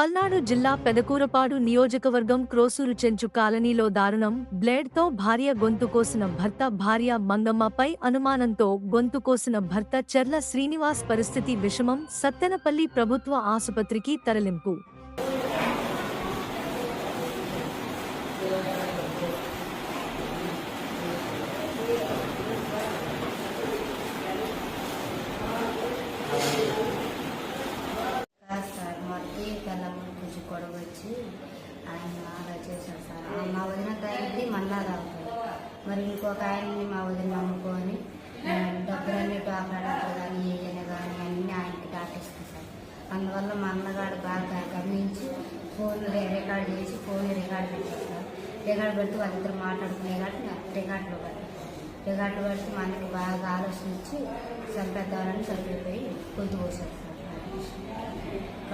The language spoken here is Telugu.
పల్నాడు జిల్లా పెదకూరపాడు నియోజకవర్గం క్రోసూరు చెంచు కాలనీలో దారుణం. బ్లేడ్తో భార్య గొంతు కోసిన భర్త భార్య మంగమ్మపై అనుమానంతో గొంతు కోసిన భర్త చెర్ల శ్రీనివాస్ పరిస్థితి విషమం. సత్తెనపల్లి ప్రభుత్వ ఆసుపత్రికి తరలింపు. తెల్లమ్మ గొడవ వచ్చి ఆయన అలా చేశారు సార్. మా వదిన తాగింది మన్నా తాగుతాడు మరి ఇంకొక ఆయన్ని మా వదిన నమ్ముకొని డబ్బులన్నీ డాక్టర్ కానీ ఏదైనా కానీ అన్నీ ఆయనకి దాటిస్తాయి సార్. అందువల్ల మా అన్నగాడు బాగా గమనించి ఫోన్ రికార్డ్ చేసి ఫోన్ రికార్డ్ పెట్టారు సార్. రికార్డ్ పెడితే వాళ్ళిద్దరు మాట్లాడుకునే కాబట్టి రికార్డులో పడ్డారు రికార్డులు పెడితే మా అన్నకి బాగా ఆలోచించి ఇచ్చి చంపేద్దామని చనిపోయి గొంతు పోసారు సార్.